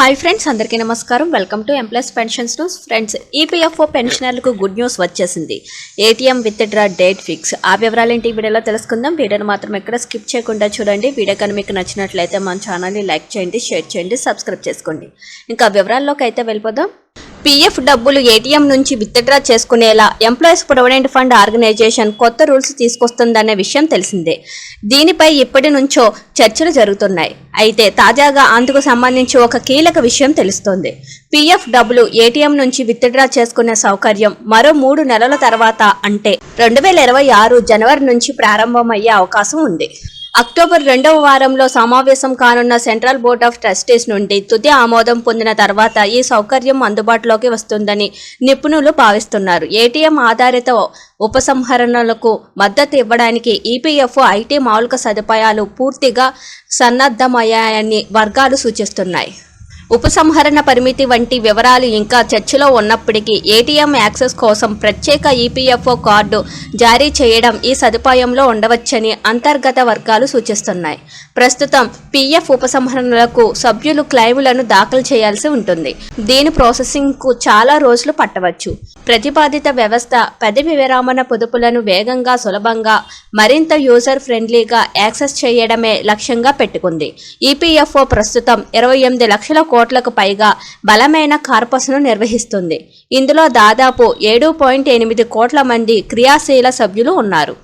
Hi friends అందరికీ నమస్కారం. Welcome to M plus pensions news. Friends EPFO పెన్షనర్లకు good news వచ్చేసింది. ATM withdraw date fix. ఆ వివరాలు ఏంటి వీడియోలో తెలుసుకుందాం. వీడియోని మాత్రం ఎక్కడ స్కిప్ చేయకుండా చూడండి. వీడియో కానీ మీకు నచ్చినట్లయితే మన ఛానల్ని లైక్ చేయండి షేర్ చేయండి సబ్స్క్రైబ్ చేసుకోండి. ఇంకా వివరాల్లోకి అయితే వెళ్ళిపోదాం. పీఎఫ్ డబ్బులు ఏటీఎం నుంచి విత్డ్రా చేసుకునేలా ఎంప్లాయీస్ ప్రొవిడెంట్ ఫండ్ ఆర్గనైజేషన్ కొత్త రూల్స్ తీసుకొస్తుందనే విషయం తెలిసిందే. దీనిపై ఇప్పటి నుంచో చర్చలు జరుగుతున్నాయి. అయితే తాజాగా అందుకు సంబంధించి ఒక కీలక విషయం తెలుస్తోంది. పీఎఫ్ డబ్బులు ఏటీఎం నుంచి విత్డ్రా చేసుకునే సౌకర్యం మరో మూడు నెలల తర్వాత అంటే రెండు వేల ఇరవై ఆరు జనవరి నుంచి ప్రారంభమయ్యే అవకాశం ఉంది. అక్టోబర్ రెండవ వారంలో సమావేశం కానున్న సెంట్రల్ బోర్డ్ ఆఫ్ ట్రస్టీస్ నుండి తుది ఆమోదం పొందిన తర్వాత ఈ సౌకర్యం అందుబాటులోకి వస్తుందని నిపుణులు భావిస్తున్నారు. ఏటీఎం ఆధారిత ఉపసంహరణలకు మద్దతు ఇవ్వడానికి ఈపీఎఫ్ఓ ఐటీ మౌలిక సదుపాయాలు పూర్తిగా సన్నద్ధమయ్యాయని వర్గాలు సూచిస్తున్నాయి. ఉపసంహరణ పరిమితి వంటి వివరాలు ఇంకా చర్చలో ఉన్నప్పటికీ ఏటీఎం యాక్సెస్ కోసం ప్రత్యేక ఈపీఎఫ్ఓ కార్డు జారీ చేయడం ఈ సదుపాయంలో ఉండవచ్చని అంతర్గత వర్గాలు సూచిస్తున్నాయి. ప్రస్తుతం పీఎఫ్ ఉపసంహరణలకు సభ్యులు క్లెయిములను దాఖలు చేయాల్సి ఉంటుంది. దీని ప్రాసెసింగ్కు చాలా రోజులు పట్టవచ్చు. ప్రతిపాదిత వ్యవస్థ పదవి విరామణ పొదుపులను వేగంగా సులభంగా మరింత యూజర్ ఫ్రెండ్లీగా యాక్సెస్ చేయడమే లక్ష్యంగా పెట్టుకుంది. ఈపీఎఫ్ఓ ప్రస్తుతం ఇరవై ఎనిమిది లక్షల కోట్లకు పైగా బలమైన కార్పస్ను నిర్వహిస్తుంది. ఇందులో దాదాపు ఏడు పాయింట్ ఎనిమిది కోట్ల మంది క్రియాశీల సభ్యులు ఉన్నారు.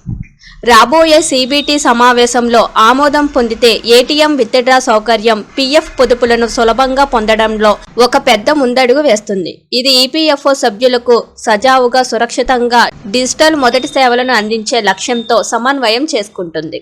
రాబోయే సిబిటి సమావేశంలో ఆమోదం పొందితే ఏటీఎం విత్డ్రా సౌకర్యం పీఎఫ్ పొదుపులను సులభంగా పొందడంలో ఒక పెద్ద ముందడుగు వేస్తుంది. ఇది ఈపీఎఫ్ఓ సభ్యులకు సజావుగా సురక్షితంగా డిజిటల్ మొదటి సేవలను అందించే లక్ష్యంతో సమన్వయం చేసుకుంటుంది.